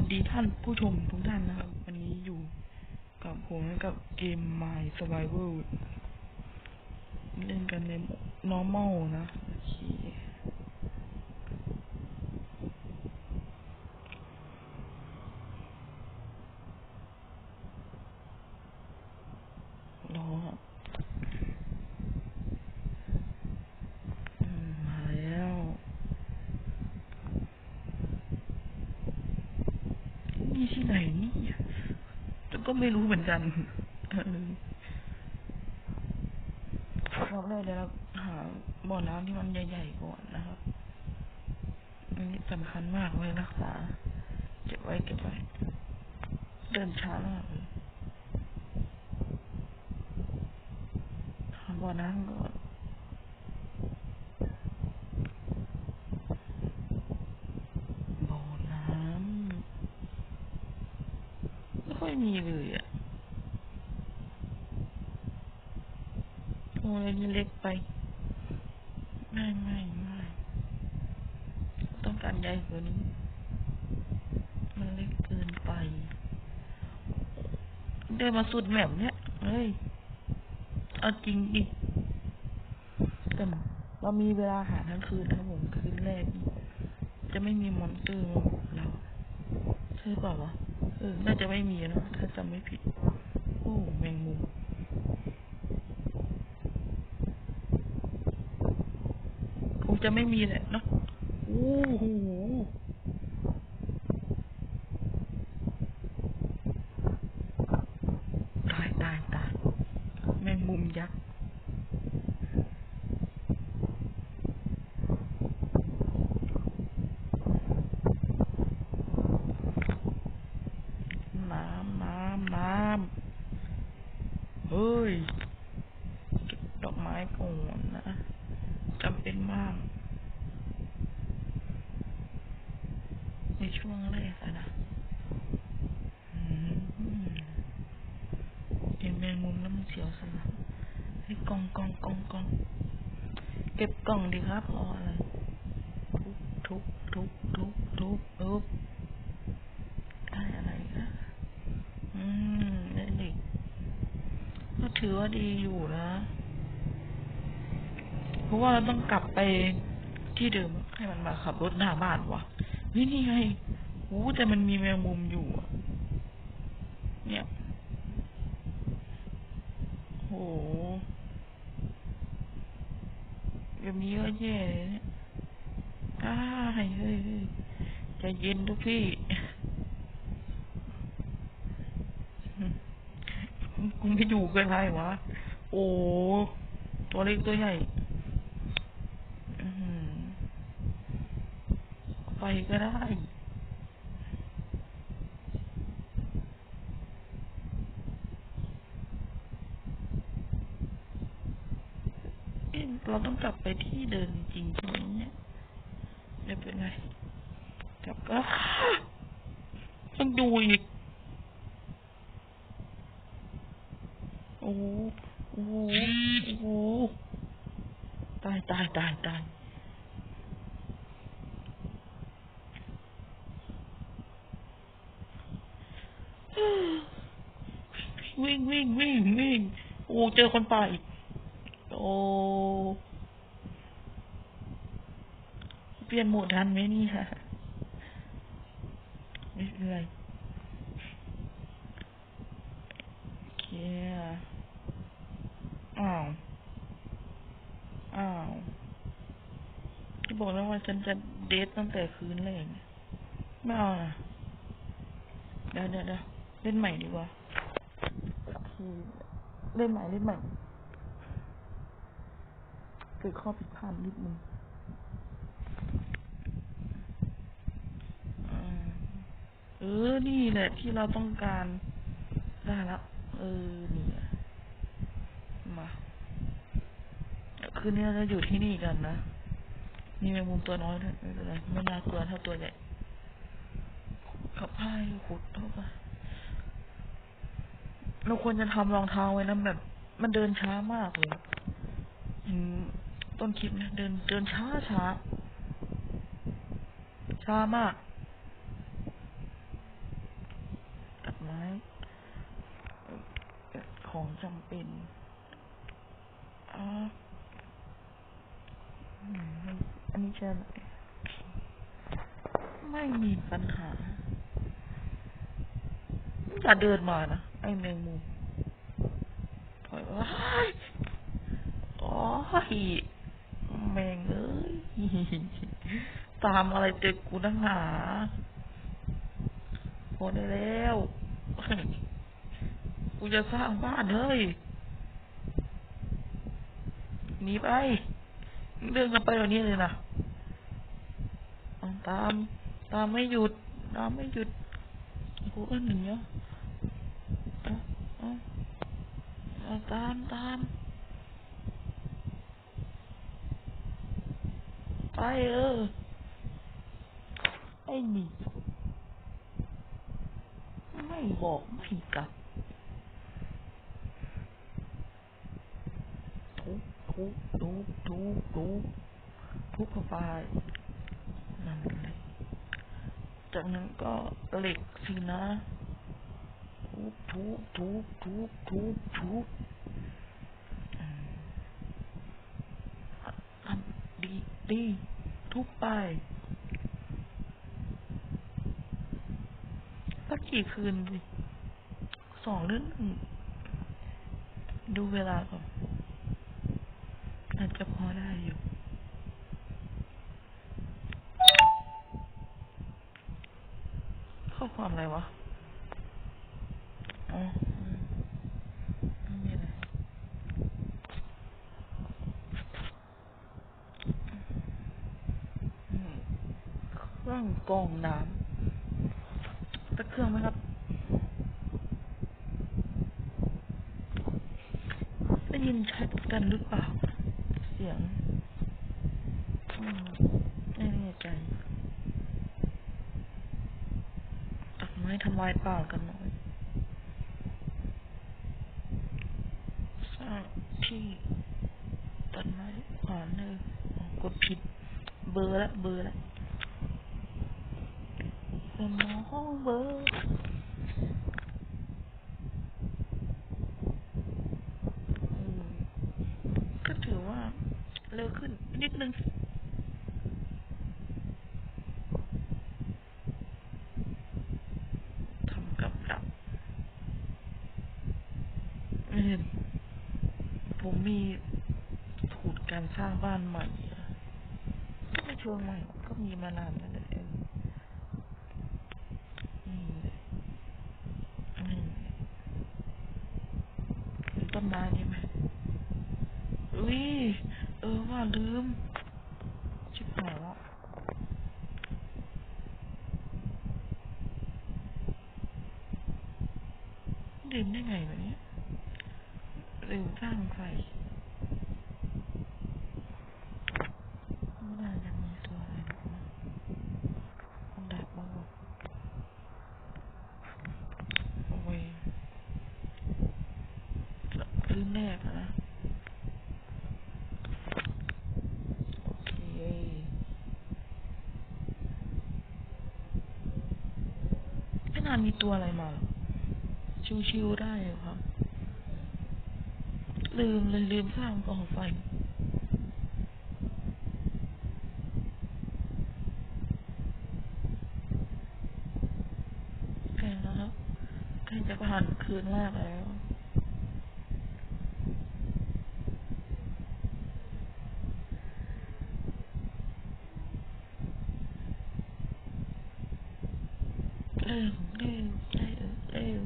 วัสดีท่านผู้ชมทุกท่านนะครับ วันนี้อยู่กับผมกับเกม My Survival เล่นกันใน normal นะ โอเครอครับอืมมาแล้ว นี่ที่ไหนนี่แต่ ก็ไม่รู้เหมือนกันบออรอบแรกเดี๋ยวเราหาบ่อน้ำที่มันใหญ่ๆก่อนนะครับอันนี้สำคัญมากไว้รักษาเก็บไว้เก็บไว้เดินช้ามากหาบ่อน้ำก่อนบ่อน้ำไมีเลยอะโอ้ยนี่เล็กไป ไม่ไม่ไม่ต้องการใหญ่กว่านี้ มันเล็กเกินไป เดินมาสุดแหมปเนี้ยเฮ้ย เอาจริงดิแต่เรามีเวลาหาทั้งคืนนะครับผมคืนแรกจะไม่มีมอนเตอร์มาบุกเราใช่เปล่าวะ เออ น่าจะไม่มีนะ ถ้าจำไม่ผิด โอ้แมงมุม คงจะไม่มีแหละเนาะโอ้โหตายตายตายแมงมุมยักษ์ น้ำน้ำน้ำเฮ้ย เก็บดอกไม้ก่อนนะจำเป็นมาก ในช่วงแรกอะนะอืมเห็นแมงมุมแล้วมันเสียวสนองให้ กล่องกล่องกล่องกล่องเก็บกล่องดีครับรออะไรทุบทุบทุบทุบทุบได้อะไรนะอืมได้เหล็กก็ถือว่าดีอยู่นะ เพราะว่าเราต้องกลับไปที่เดิมให้มันมาขับรถหน้าบ้านวะนี่นี่ไงโอ้แต่มันมีแมงมุมอยู่อะเนี่ยโหแบบ นี้ก็แย่เลยเนี่ยอ้ายเฮ้ยเฮ้ยใจเย็นทุกพี่กูไม่อยู่กันไรวะ โอ้ ตัวเล็กตัวใหญ่อื้อหือไปก็ได้ เราต้องกลับไปที่เดิมจริงๆใช่ไหมเนี่ยไม่เป็นไรกลับก็ต้องดูอีกโอ้โหโอ้โหโอ้โหตายตายตายตายวิ่งวิ่งวิ่งวิ่งโอ้เจอคนป่าอีก โอ้เปลี่ยนโหมดทันไหมนี่ค่ะไม่เป็นไรโอเคอ้าวอ้าวที่บอกแล้วว่าฉันจะเดทตั้งแต่คืนเนี่ยไม่เอานะเดี๋ยวเดี๋ยวเล่นใหม่ดีกว่าเล่นใหม่เล่นใหม่ เกิดข้อผิดพลาดนิดนึงอ่าเออ นี่แหละที่เราต้องการ ได้แล้ว เออ นี่อมาคืนนี้เราจะอยู่ที่นี่กันนะมีแมงมุมตัวน้อยด้วยไม่เป็นไรไม่น่ากลัวเท่าตัวใหญ่ขับพายขุดเข้าไปเราควรจะทำรองเท้าไว้นะแบบ มันเดินช้ามากเลยเห็น ต้นคลิปนะเดินเดินช้าช้าช้ามากตัดไม้ของจำเป็นอันนี้จะไม่มีปัญหาจะเดินมานะไอ้แมงมุมถอยว้ายอ๋อ งเอ้ยตามอะไรเต็มกูนักหนาพอได้แล้วกูจะสร้างบ้านเฮ้ยหนีไปเดินกันไปแบบนี้เลยนะเอาตาม ตามไม่หยุด ตามไม่หยุดกูก็หนีเอาเอาเอาตามตาม ไปเออไอ้นี่ไม่บอกไม่กลับทุบทุบทุบทุบทุบทุบเข้าไปนั่นเลยจากนั้นก็เหล็กสินะทุบทุบทุบทุบทุบทุบอืมอะทำ ดีดี ทุบไปสักกี่คืนสิสองหรือหนึ่งดูเวลาก่อนอาจจะพอได้อยู่ข้อความอะไรวะ อ๋ออืมไม่มีอะไรอืมเครื่อง กองน้ำตะเครื่องไหมครับได้ยินชัดกันหรือเปล่า เสียงอืมไม่แน่ใจตัดไม้ทำลายป่ากันหน่อยสร้างที่ตัดไม้ขวานเลยกดผิด เบอร์ละเบอร์ละ สมองเบอร์ก็ถือว่าเร็วขึ้นนิดนึงทำกับดักผมมีสูตรการสร้างบ้านใหม่อะก็ไม่เชิงใหม่ก็มีมานานแล้วเออนี่เลยนี่ เห็นต้นไม้นี่ไหมอุ้ยเออว่าลืม ชิบหายแล้วลืมได้ไงวะเนี่ยลืมสร้างไฟไม่น่าจะมีตัวอะไรหรอกนะมันดับบ้างวะโอ้ยลืมแรกอะนะ โอเคไานมีตัวอะไรมาหรอกชิวๆได้ครับ ลืมเลยลืมสร้างกองไฟใกล้แล้วครับใกล้จะผ่านคืนแรกแล้ว เร็วเร็วเร็วเร็ว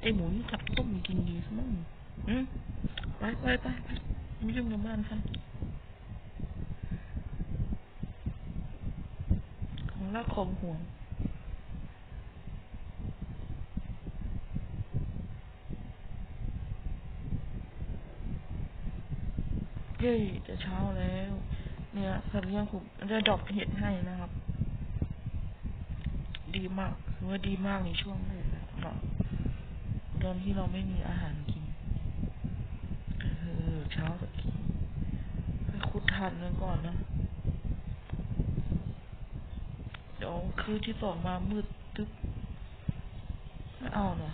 ไอ หมูนี่จับต้มกินดีซะมั้งอืมไปไปไปไปไม่ยุ่งกับบ้านฉันของรักของห่วงเย้ยจะเช้าแล้ว เนี่ยสัตว์เลี้ยงผมได้ดอกเห็ดให้นะครับ ดีมากถือว่าดีมากในช่วงแรกนะเนาะ ตอนที่เราไม่มีอาหารกินเออเช้าตะกี้ไปขุดถ่านกันก่อนนะ เดี๋ยวคืนที่สองมามืดตึ๊บไม่เอาเนาะ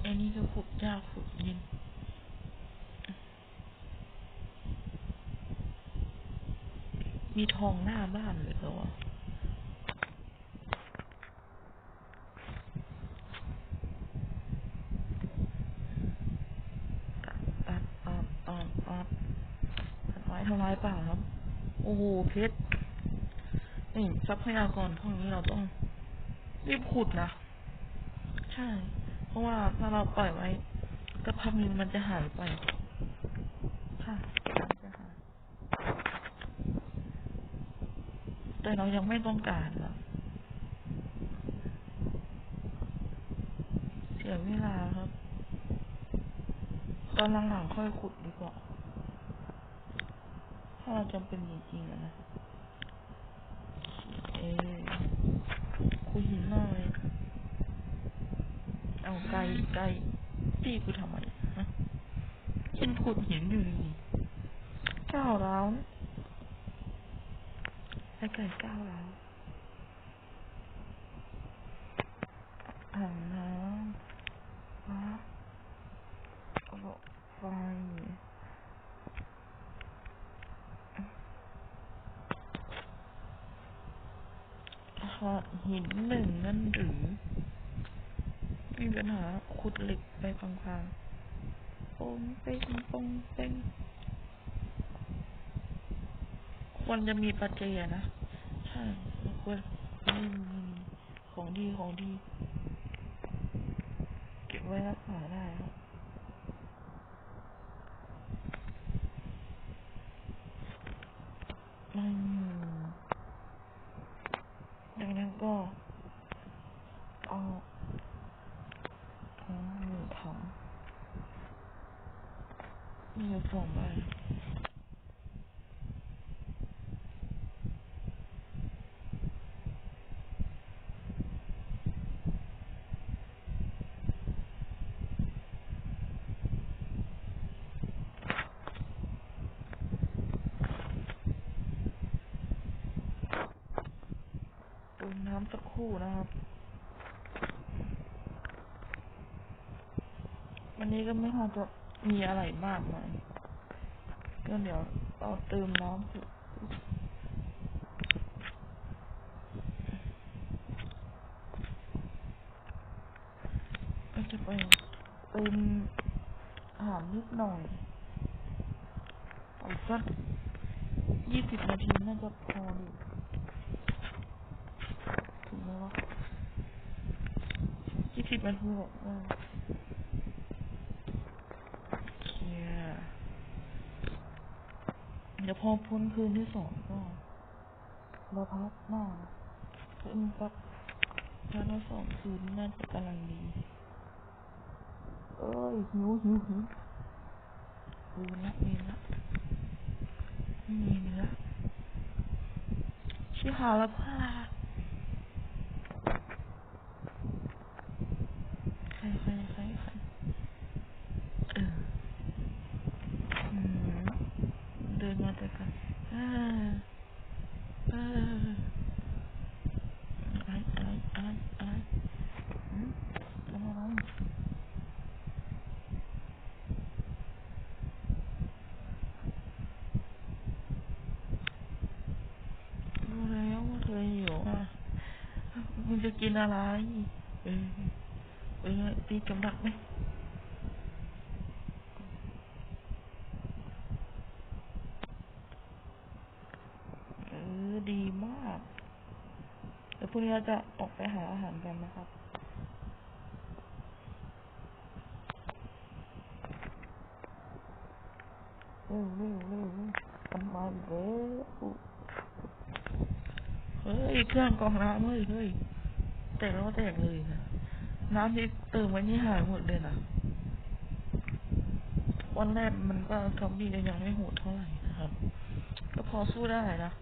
ไอ้นี่ก็ขุดยากขุดเย็นมีทองหน้าบ้านเลยเหรอวะตัดตัดตัดตัดตัดตัดไม้ทำลายป่าครับ โหเพชรนี่ทรัพยากรพวกนี้เราต้องรีบขุดนะ ใช่ เพราะว่าถ้าเราปล่อยไว้สักพักหนึงมันจะหายไป ค่ะจะหายแต่เรายังไม่ต้องการหรอกเสียเวลาครับ ตอนหลังๆค่อยขุดดาถ้าเราจำเป็นจริงๆนะ เออคุยหินหน่อย เอาไกลไกลตีกูทำไมฮะยินขุดหินอยู่นี่ก้าวร้าวไอ้ไก่ก้าวร้าวอ่างน้ำฟ้ากระบอกไฟ หอดหินหนึ่งนั่นหรือ มีปัญหาขุดเหล็กไปพังๆปงเป้งปงเป้งควรจะมีปัจเจยนะ ใช่ควรนี่มีของดีของดี เก็บไว้รักษาได้ครับอืมดังนั้นก็เอาของหนึ่งถังมีอยู่สองใบเติมน้ำ สักครู่นะครับ วันนี้ก็ไม่น่าจะมีอะไรมากมายก็เดี๋ยวเราเติมน้ำสิก็จะไปเติมอาหารนิดหน่อยเอาสักยี่สิบนาทีน่าจะพอดี ถึงไหมวะยี่สิบนาทีแบบว่าเคลียร์เดี๋ยวพอพ้นคืนที่สองก็เราพักหน้าขึ้นสักพักละสองคืนน่าจะกำลังดี เอ้ยหิวหิวหิวมีละมีละไม่มีเนื้อชิหาแล้วพ่าใครใครใครใครเออ อืม เดินมาแต่กันอ่าเอออะไรอะไรอะไรอะไรอืมทำอะไรรู้แล้วว่าเธอหิวอะมึงจะกินอะไรเออเออตีกำลังไหม เออ ดีมาก เดี๋ยวพรุ่งนี้เราจะออกไปหาอาหารกันนะครับ เร็วเร็วเร็วทำมาอีกแล้วเฮ้ยเครื่องกองน้ำเฮ้ยเฮ้ยแตกแล้วก็แตกเลยนะน้ำที่เติมไว้นี่หายหมดเลยนะวันแรกมันก็ซอมบี้ยังไม่โหดเท่าไหร่นะครับ ก็พอสู้ได้นะ